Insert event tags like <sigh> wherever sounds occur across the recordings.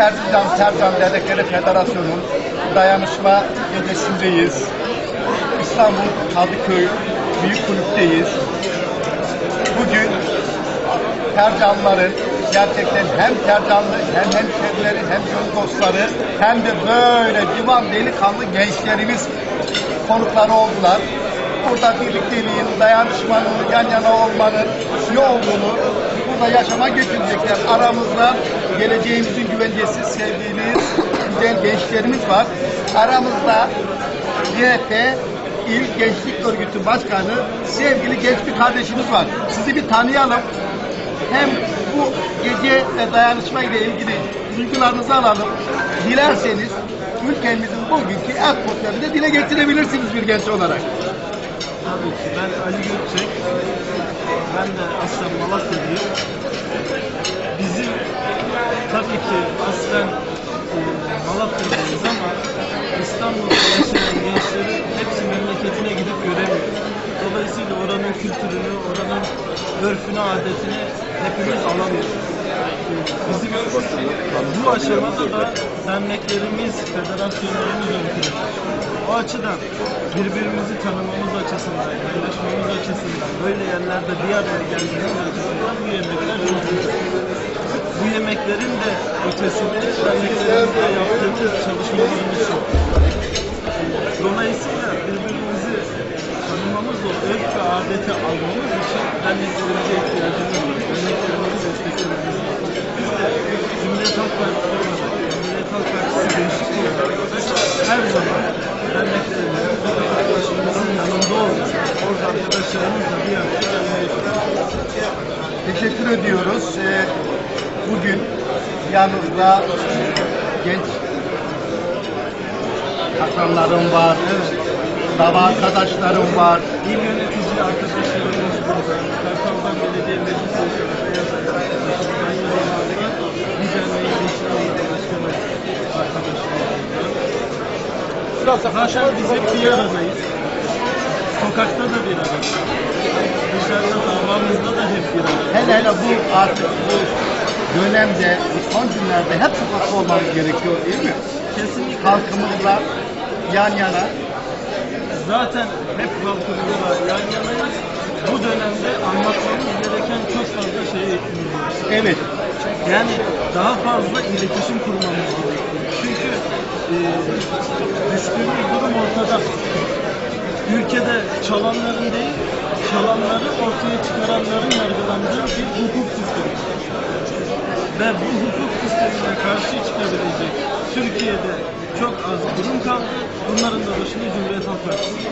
Erzincan Tercan Dernekleri Federasyonu'nun dayanışma gecesindeyiz. İstanbul Kadıköy Büyük Kulüp'teyiz. Bugün Tercanlıların gerçekten hem Tercanlı hem hemşerileri hem gönül dostları hem de böyle divan delikanlı gençlerimiz konukları oldular. Burada birlikteliğin, dayanışmanın, yan yana olmanın ne olduğunu burada yaşama götürecekler. Aramızda geleceğimizin güvencesi sevgili güzel gençlerimiz var. Aramızda CHP İl Gençlik Örgütü Başkanı sevgili genç bir kardeşimiz var. Sizi bir tanıyalım. Hem bu gece dayanışma ile ilgili duygularınızı alalım. Dilerseniz ülkemizin bugünkü atmosferini de dile getirebilirsiniz bir genç olarak. Tabii ki. Ben Ali Gökçek. Ben de aslen Malatyalıyım. Bizim tabii ki aslen e, Malatyalıyız ama İstanbul'da yaşayan gençleri hepsi memleketine gidip göremiyor. Dolayısıyla oranın kültürünü, oranın örfünü, adetini hepimiz alamıyoruz. E, Bizim bu aşamada da derneklerimiz, federasyonlarımız ön plana. O açıdan birbirimizi tanımamız açısından, paylaşmamız açısından, böyle yerlerde bir araya gelmemiz açısından bu yemekler güzel. Bu yemeklerin de ötesinde derneklerimizde yaptığımız çalışmalarımız çok. Dolayısıyla birbirimizi tanımamız o örf ve adeti almamız için derneklerimize ihtiyacımız var. Derneklerimizi desteklememiz lazım. Biz de Cumhuriyet Halk Partisi Her zaman sokak arkadaşlarımızın yanında olacağız. Orada arkadaşlarımızla bir çalışacağız. Teşekkür ediyoruz. Ee, bugün yanımızda genç akranlarım var, dava arkadaşlarım var. İl yönetici arkadaşlarımız burada, Kartal'dan belediye meclis başkanı, Beyaz arkadaşımız, aynı zamanda Düzenleyin Gençliği Başkanı arkadaşımız burada. Zaten biz hep bir aradayız. Sokakta da bir aradayız. Dışarıda davamızda da hep bir aradayız. Hele hele bu artık bu dönemde, bu son günlerde hep sokakta olmamız gerekiyor değil mi? Kesinlikle. Halkımızla yan yana. Zaten hep halkımızla yan yanayız. Bu dönemde anlatmamız gereken çok fazla şey ekliyoruz. Evet. Yani daha fazla iletişim kurmamız gerekiyor. Çünkü e, düştüğümüz durum ortada. Ülkede çalanların değil, çalanları ortaya çıkaranların yargılandığı bir hukuk sistemi. Ve bu hukuk sistemine karşı çıkabilecek Türkiye'de çok az kurum kaldı. Bunların da başında Cumhuriyet Halk Partisi.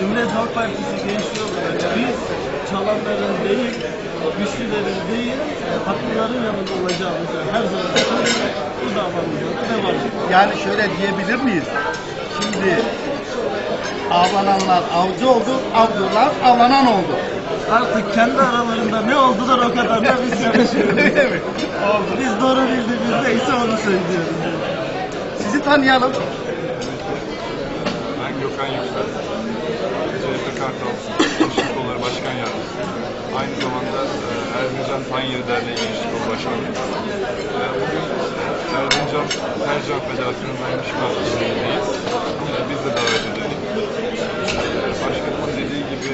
Cumhuriyet Halk Partisi gençliği olarak biz çalanların değil, güçlülerin değil, haklıların yanında olacağımızı her zaman söyledik. Bu davamızda da devam ediyor. Yani şöyle diyebilir miyiz? Şimdi avlananlar avcı oldu, avcılar avlanan oldu. Artık kendi aralarında ne oldular o kadar da biz yarışıyoruz. <laughs> Öyle mi? Oldu. Biz doğru bildiğimizde ise onu söylüyoruz. Sizi tanıyalım. Ben Gökhan Yüksel. CHP Kartal Gençlik Kolları Başkan Yardımcısı. Aynı zamanda e, Erzincan Tanyeri Derneği Gençlik Kolu Başkanıyım. E, Bugün Erzincan Tercan Federasyonu Dayanışma Birliği'ndeyiz. E, Biz de davet edildik. E, Başkanımın dediği gibi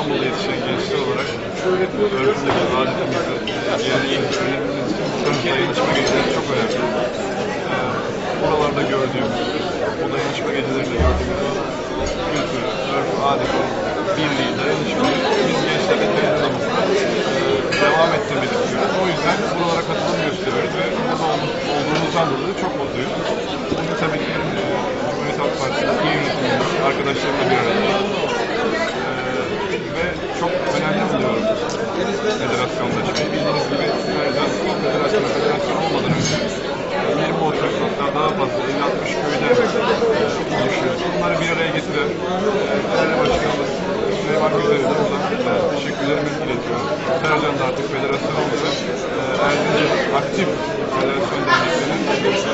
İstanbul'da yetişen gençler olarak örfümüzü, adetimizi, yerine getirmemiz için bu dayanışma geceleri çok önemli. E, Buralarda gördüğümüz, bu dayanışma gecelerinde gördüğümüz kültür, örf, adet, birliği, dayanışmayı biz gençlerle tanıdığımızda devam ettirmeyi düşünüyoruz. O yüzden buralara katılım gösteriyoruz ve burada ol- olduğumuzdan dolayı çok mutluyuz. Bugün tabii ki e, Cumhuriyet Halk Partisi'nin iyi yönetimimiz, arkadaşlarımla bir aradayız. E, ve çok önemli buluyorum federasyonlaşmayı. Bildiğiniz gibi Ercan Spor Federasyonu federasyon olmadan önce 20-30 hatta daha fazla 50-60 köyden oluşuyoruz. Bunları bir araya getiren e, değerli başkanımız Süleyman Güzel'e de buradan e, teşekkürlerimi iletiyorum. Ercan da artık federasyon ve e, Erzincan aktif federasyon derneklerinin öncüsü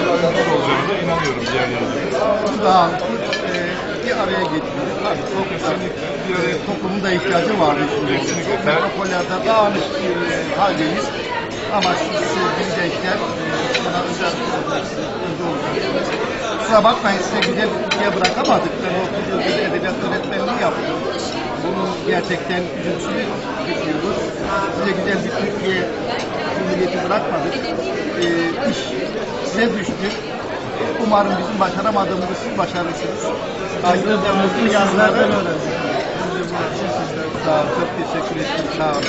olacağına inanıyorum diğerleri gibi. Bu dağın e, bir araya getirdik. Tabii çok kesinlikle bir araya toplumun da ihtiyacı var. Kesinlikle. Metropollerde dağınık bir e, haldeyiz. Ama siz sevgili gençler e, buna özel. Kusura bakmayın size güzel bir Türkiye bırakamadık. Ben 30 yıldır edebiyat öğretmenliği yaptım. Bunun gerçekten üzüntüsünü çekiyoruz. Size güzel bir Türkiye Cumhuriyeti bırakmadık. E, iş size düştü. Umarım bizim başaramadığımızı siz başarırsınız. Aydınlarımızın yazları Sağ olun, çok teşekkür ederim. Sağ olun.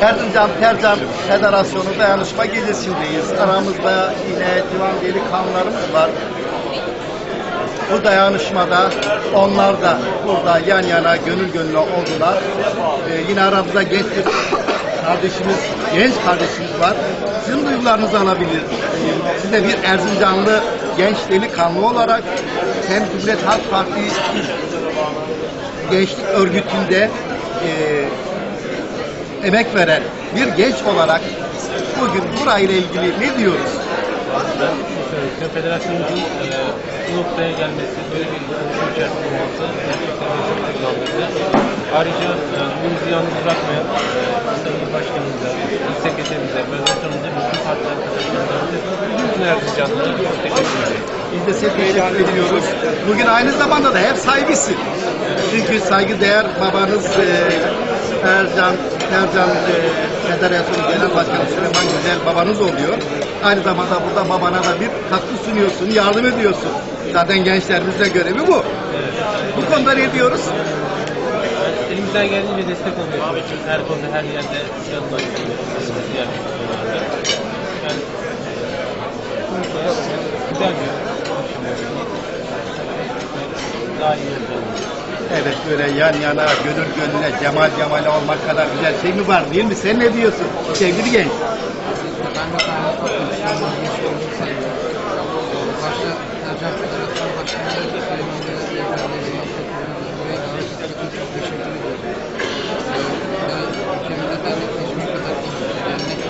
Erzincan Tercan Federasyonu Dayanışma Gecesi'ndeyiz. Aramızda yine divan delikanlılarımız var. Bu dayanışmada onlar da burada yan yana gönül gönüle oldular. Ee, yine aramızda genç kardeşimiz, genç kardeşimiz var. Sizin duygularınızı alabilir. Siz de bir Erzincanlı genç delikanlı olarak hem Cumhuriyet Halk Partisi gençlik örgütünde e, emek veren bir genç olarak bugün burayla ilgili ne diyoruz? Özellikle federasyonumuzun e, bu noktaya gelmesi, böyle bir oluşum içerisinde olması gerçekten de çok kutlandırdı. Ayrıca e, bizi yalnız bırakmayan e, Sayın Başkanımıza, Sekreterimize, Federasyonumuza, bütün parti arkadaşlarımıza, bütün Erzincanlılara çok teşekkür ederim. Biz de size teşekkür ediyoruz. Bugün aynı zamanda da hep sahibisin. Çünkü saygıdeğer babanız e, Ercan, Ercan e, Federasyonu Genel Başkanı Süleyman Güzel babanız oluyor. Aynı zamanda burada babana da bir katkı sunuyorsun, yardım ediyorsun. Zaten gençlerimizin görevi bu. Bu konuda ne diyoruz? Elimizden geldiğince destek olmaya çalışıyoruz. Her konuda, her yerde. Yani güzel bir daha iyi olacağını Evet böyle yan yana, gönül gönüle, cemal cemale olmak kadar güzel şey mi var değil mi? Sen ne diyorsun sevgili genç? Ben de kaynak toplumsundan geçtiğimizi sayıyorum. Başta Ercan Federasyon Başkanı Süleyman Bey'e beyefendiye buraya davet ettiği için çok teşekkür ediyorum. Ee, ve ülkemizde dernekleşme kadar dernek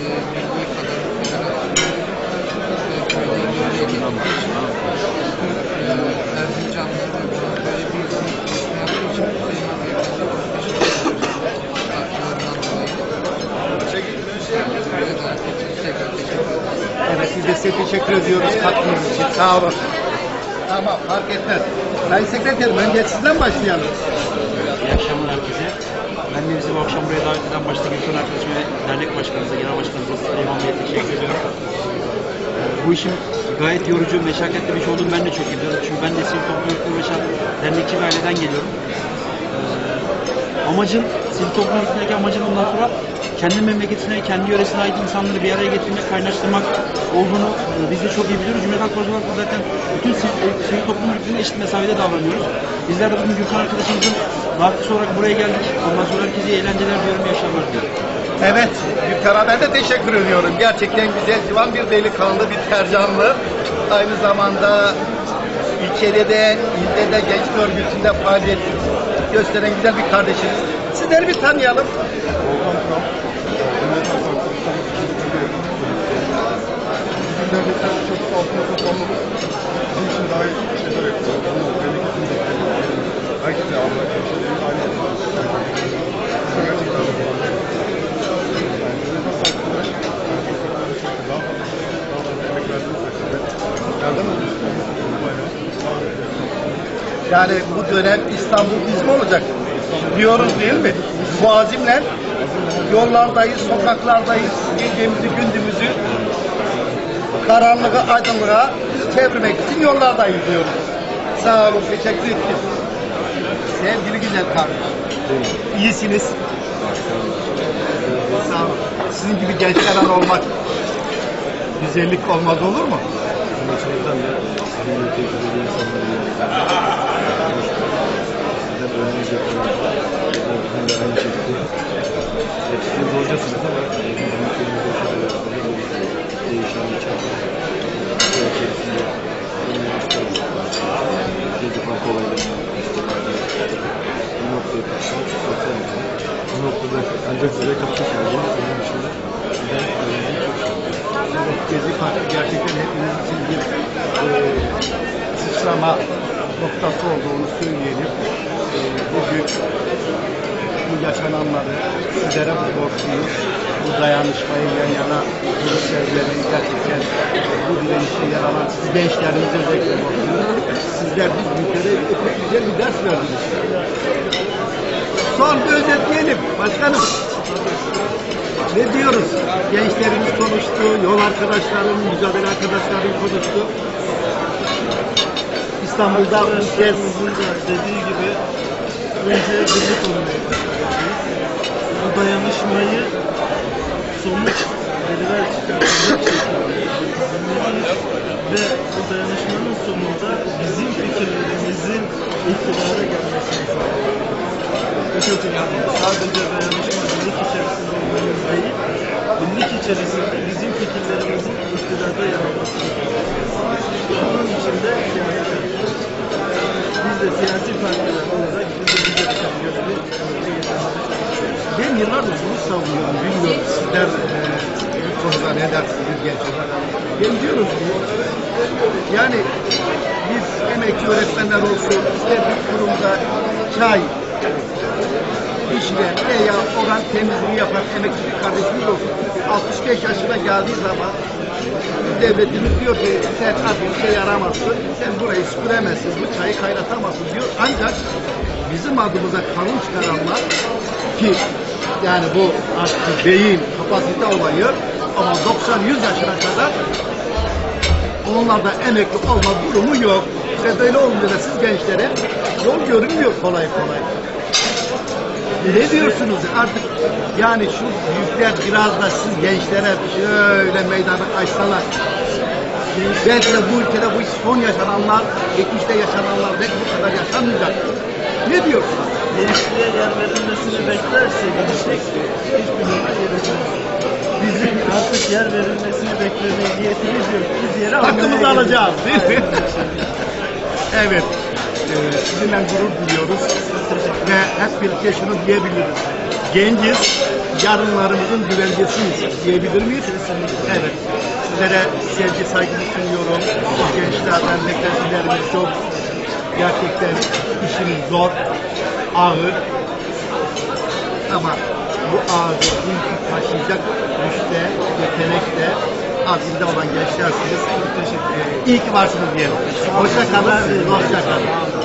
e, birliği kadar federasyonu ve köyde görevliye getirdiği için e, Erzincanlıları ve buna böyle bir buluşma yaptığı için Süleyman Beyefendi'ye çok teşekkür ediyoruz. Katkılarından dolayı. Buraya davet ettiği için tekrar teşekkür ederim. Evet biz de size teşekkür ediyoruz katkınız için. Sağ olun. Tamam fark etmez. Sayın Sekreterim önce sizden başlayalım. İyi akşamlar herkese. Ben de bizi bu akşam buraya davet eden başta Gülkan arkadaşım ve dernek başkanımıza, genel başkanımıza Süleyman Bey'e teşekkür ediyorum. Ee, Bu işin gayet yorucu, meşakkatli bir şey olduğunu ben de çok biliyorum. Çünkü ben de sivil toplumlukla uğraşan dernekçi bir aileden geliyorum. Ee, Amacın, sivil toplumluktaki amacın ondan sonra kendi memleketine, kendi yöresine ait insanları bir araya getirmek, kaynaştırmak olduğunu e, biz de çok iyi biliyoruz. Cumhuriyet Halk Partisi olarak zaten bütün sivil, e, toplum örgütlerine eşit mesafede davranıyoruz. Bizler de bugün Gülkan arkadaşımızın davetlisi olarak buraya geldik. Ondan sonra herkese eğlenceler diyorum, iyi akşamlar diliyorum. Evet Gülkan'a ben de teşekkür ediyorum. Gerçekten güzel civan bir delikanlı, bir tercanlı. Aynı zamanda ilçede de, ilde de gençlik örgütünde faaliyet gösteren güzel bir kardeşimiz. Sizleri bir tanıyalım. Yani bu dönem İstanbul bizim olacak. Diyoruz değil mi? Bu azimle yollardayız, sokaklardayız. Gecemizi, gündüzümüzü karanlığı aydınlığa çevirmek için yollardayız diyoruz. Sağ olun, teşekkür ederim. Sevgili güzel kardeşim. İyisiniz. Sağ olun. Sizin gibi gençlerden olmak güzellik olmaz olur mu? Bizim açımızdan da sizin de tecrübeli insanlarla sizden öğrenci yapıyoruz. Sizden de aynı şekilde. Hep siz zorcasınız ama bizim ülkemizde şöyle değişen bir çağda. Bu içerisinde üniversite Gezifan kolaylarına bu noktaya katılmak çok sosyal bir şey. Bu noktada ancak size katılmış olayım. Onun dışında sizden öğrendiğim çok şey. Evet, Gezi Parkı gerçekten hepimiz için bir e, sıçrama noktası olduğunu söyleyelim. Ee, bugün bu yaşananları sizlere bu borçluyuz. Bu dayanışmayı yan yana göstermeleri gerçekten bu direnişe yer alan siz gençlerimize özellikle borçluyuz. Sizler biz ülkede çok güzel bir ders verdiniz. Son bir özetleyelim başkanım. Ne diyoruz? Gençlerimiz konuştu, yol arkadaşlarım, mücadele arkadaşlarım konuştu. İstanbul'da da dediği gibi önce birlik olmaya. Bu dayanışmayı somut veriler ve bu dayanışmanın sonunda bizim fikirlerimizin iktidara gelmesini. Bu çok önemli. Sadece dayanışma birlik içerisinde olmamız değil, birlik içerisinde bizim fikirlerimizin iktidarda yer sağlamalıyız. Bunun için de yapıyoruz. Biz de siyasi partiler olarak biz de bize düşen görevi ben yıllardır bunu savunuyorum. Bilmiyorum sizler e, konuda ne dersiniz gençler? Ben diyorum ki yani biz emekli öğretmenler olsun, ister bir kurumda çay, işte veya oran temizliği yapan emekli bir kardeşimiz olsun. 65 yaşına geldiği zaman devletimiz diyor ki sen artık bir şey yaramazsın, sen burayı süpüremezsin, bu çayı kaynatamazsın diyor. Ancak bizim adımıza kanun çıkaranlar ki yani bu artık beyin, kapasite olayı ama 90-100 yaşına kadar onlarda emekli olma durumu yok. İşte böyle olunca da siz gençlere yol görünmüyor kolay kolay. Ne diyorsunuz artık yani şu büyükler biraz da siz gençlere şöyle meydanı açsalar belki de bu ülkede bu son yaşananlar, geçmişte yaşananlar belki bu kadar yaşanmayacak. Ne diyorsunuz? Gençliğe yer verilmesini beklerse gençlik hiçbir zaman gelecek. Bizim artık yer verilmesini beklemeye niyetimiz yok. Biz yeri Hakkımızı alacağız değil mi? Evet. Ee, sizinle gurur duyuyoruz. Ve şunu diyebiliriz. Genciz, yarınlarımızın güvencesiyiz diyebilir miyiz? Evet. Sizlere sevgi, saygımı sunuyorum. Gençlerden beklentilerimiz çok. Gerçekten işiniz zor, ağır. Ama bu ağır bu yükü taşıyacak güçte, yetenekte, azimde olan gençlersiniz. Teşekkür ederim. İyi ki varsınız diyelim. Hoşça kalın. Hoşça kalın.